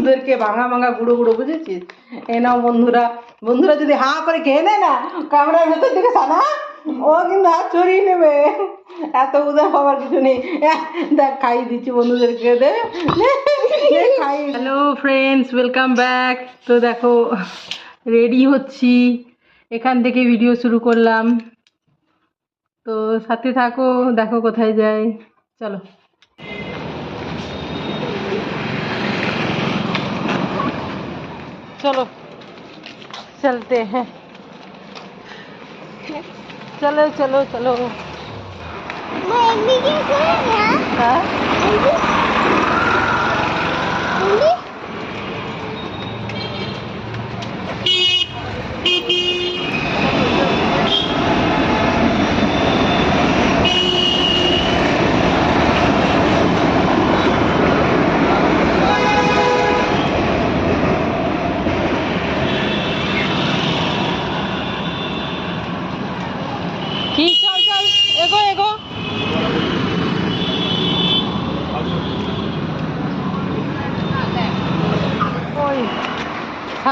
ওদেরকে ভাঙা ভাঙা গুঁড়ো গুঁড়ো, বুঝেছিস? এ নাও বন্ধুরা। বন্ধুরা যদি হা করে খেয়ে নেয় না ক্যামেরার ভেতর থেকে সানা ও কিন্তু হাত চড়িয়ে নেবে। এত উদার হওয়ার কিছু নেই। দেখ, খাইয়ে দিচ্ছি বন্ধুদেরকে, দে। খাই হ্যালো ফ্রেন্ডস ওয়েলকাম ব্যাক তো দেখো রেডি হচ্ছি। এখান থেকে ভিডিও শুরু করলাম। তো সাথে থাকো, দেখো কোথায় যাই। চলো। चलो चलते हैं। चलो चलो चलो। हाँ?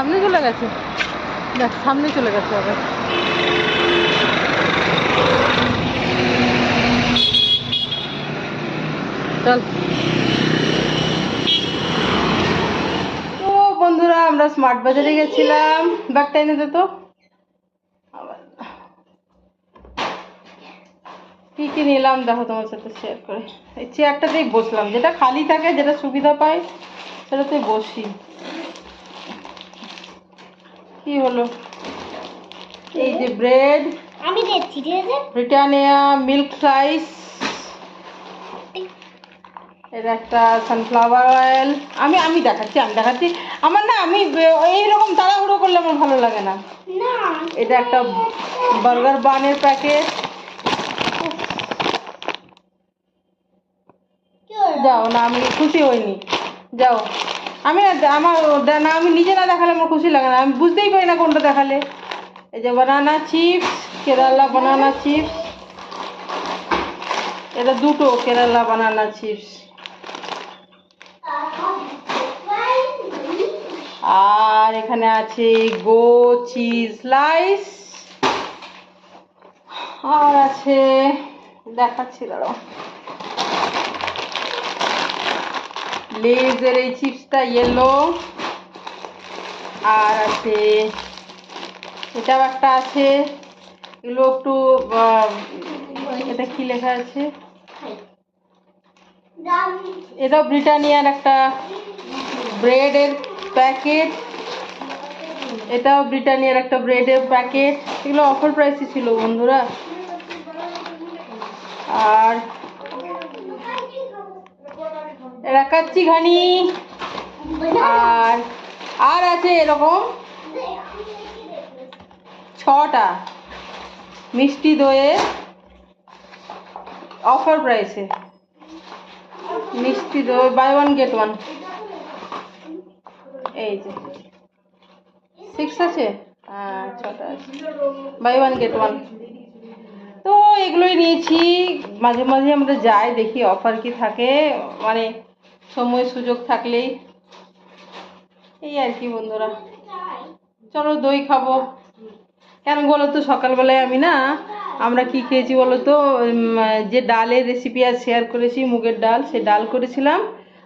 সামনে চলে গেছে। দেখ, সামনে চলে গেছে আবার। চল। তো বন্ধুরা, আমরা স্মার্ট বাজারে গেছিলাম। ব্যাগটা এনে দে তো। কি কি নিলাম, দেখো তোমার সাথে শেয়ার করে। এই চেয়ারটাতেই বসলাম। যেটা খালি থাকে, যেটা সুবিধা পাই সেটাতে বসি। কি হলো? এই যে ব্রেড আমি দেখছি ঠিক আছে? ব্রিটানিয়া মিল্ক স্লাইস এটা একটা সানফ্লাওয়ার অয়েল আমি আমি দেখাচ্ছি আমি দেখাচ্ছি। আমার না আমি এইরকম তাড়াহুড়ো করলে আমার ভালো লাগে না। না এটা একটা বার্গার বানের প্যাকেট যাও না আমি খুশি হইনি। যাও। আমি আমার না, আমি নিজে না দেখালে আমার খুশি লাগে না। আমি বুঝতেই পারি না কোনটা দেখালে। এই যে banana chips Kerala banana chips এটা দুটো কেরালা বানানা চিপস আর এখানে আছে গো চিজ স্লাইস আর আছে দেখাচ্ছি, দাঁড়াও। লেজের এই চিপসটা ইয়েলো আর আছে, এটাও একটা আছে, এগুলো একটু এটা কি লেখা আছে? এটাও ব্রিটানিয়ার একটা ব্রেডের প্যাকেট এটাও ব্রিটানিয়ার একটা ব্রেডের প্যাকেট এগুলো অফার প্রাইসে ছিল বন্ধুরা। আর কাচ্চি ঘানি। আর আর আছে এরকম ছটা মিষ্টি দইয়ে অফার প্রাইসে মিষ্টি দই বাই ওয়ান গেট ওয়ান এই যে। সিক্স আছে? হ্যাঁ ছটা আছে। বাই ওয়ান গেট ওয়ান তো এগুলোই নিয়েছি। মাঝে মাঝে আমরা যাই, দেখি অফার কি থাকে। মানে সময় সুযোগ থাকলেই। এই আর কি বন্ধুরা। চলো দই খাব। কেন বলো তো, সকালবেলায় আমি না, আমরা কি খেয়েছি বলো তো যে ডালের রেসিপি আর শেয়ার করেছি, মুগের ডাল, সে ডাল করেছিলাম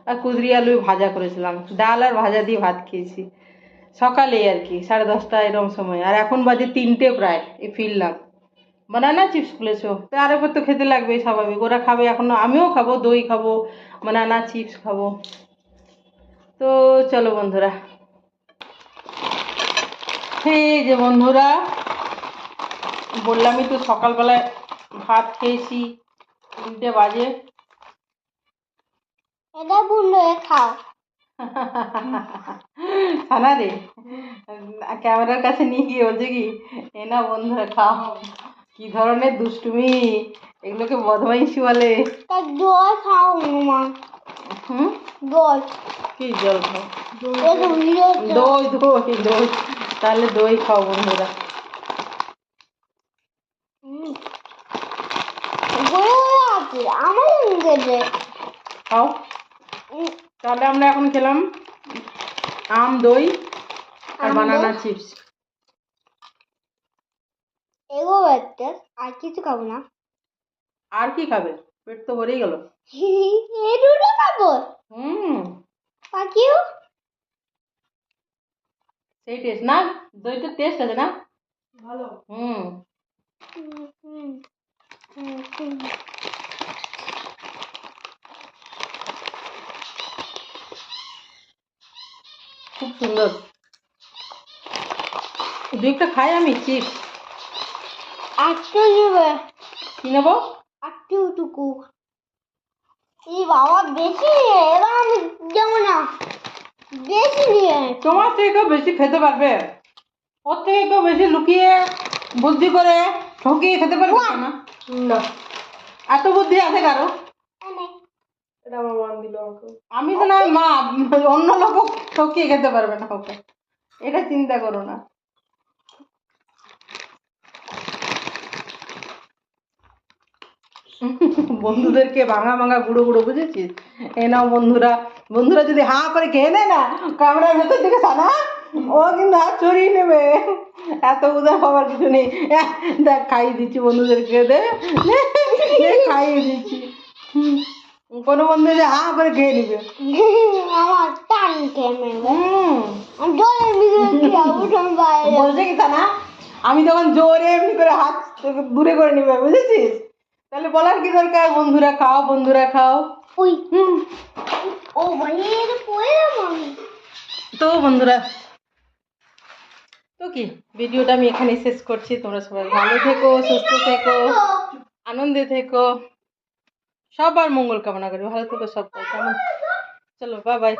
আর কুদরি আলু ভাজা করেছিলাম। ডাল আর ভাজা দিয়ে ভাত খেয়েছি। সকালেই আর কি, সাড়ে দশটা এরকম সময়। আর এখন বাজে তিনটে প্রায়, এই ফিরলাম। বানানা চিপস খুলেছো? তার উপর তো খেতে লাগবে স্বাভাবিক। ওরা খাবে এখনও আমিও খাব দই খাব বানানা চিপস খাব। তো চলো বন্ধুরা। এই যে বন্ধুরা বললামই তো সকালবেলায় ভাত খেয়েছি তিনটে বাজে। এটা বুনো খাও। সানা রে ক্যামেরার কাছে নিয়ে গিয়ে বলছে কি এ না বন্ধুরা খাও। কি ধরনের দুষ্টুমি? এগুলোকে বদমাইশি বলে। জল খাও মা। হুম? জল কি জল খাও? দই দই দই তাহলে দই খাও বন্ধুরা। খাও। তাহলে আমরা এখন খেলাম আম দই আর বানানা চিপস। এগো একটা আর কিছু খাব না। আর কি খাবে? পেট তো ভরেই গেল। দুটো খাব? হুম। পাখিও? সেই টেস্ট না? দইটার টেস্ট আছে না? ভালো। হুম। খুব সুন্দর। দু একটা খাই আমি চিপস। আটটু নেবে কি নেব? আটটু টুকু এই বাবা বেশি এবার আমি যাব না। বেশি নিয়ে তোমার থেকে কেউ বেশি খেতে পারবে। ওর থেকে কেউ বেশি লুকিয়ে বুদ্ধি করে ঠকিয়ে খেতে পারবে না না। এত বুদ্ধি আছে কারও? এটা আমার মান দিল আমি তো না মা অন্য লোকও ঠকিয়ে খেতে পারবে না ওকে। এটা চিন্তা করো না। বন্ধুদেরকে ভাঙা ভাঙা গুঁড়ো গুঁড়ো বুঝেছিস? এ নাও বন্ধুরা বন্ধুরা যদি হাঁ করে খেয়ে নেয় না কামড়ার ভেতর থেকে সানা ও কিন্তু হাত ছড়িয়ে নেবে। এত উদার হওয়ার কিছু নেই। দেখ খাইয়ে দিচ্ছি বন্ধুদেরকে দে খাইয়ে দিচ্ছি। কোনো বন্ধু যে হা করে খেয়ে নিবে। আমার টান বলছে কি না আমি তখন জোরে এমনি করে হাত দূরে করে নিবে বুঝেছিস? তাহলে বলার কি দরকার? বন্ধুরা খাও বন্ধুরা খাও। ও তো বন্ধুরা তো কি ভিডিওটা আমি এখানে শেষ করছি। তোমরা সবাই ভালো থেকো সুস্থ থেকো আনন্দে থেকো। সবার মঙ্গল কামনা করি। ভালো থেকো সবাই কেমন? চলো বাই বাই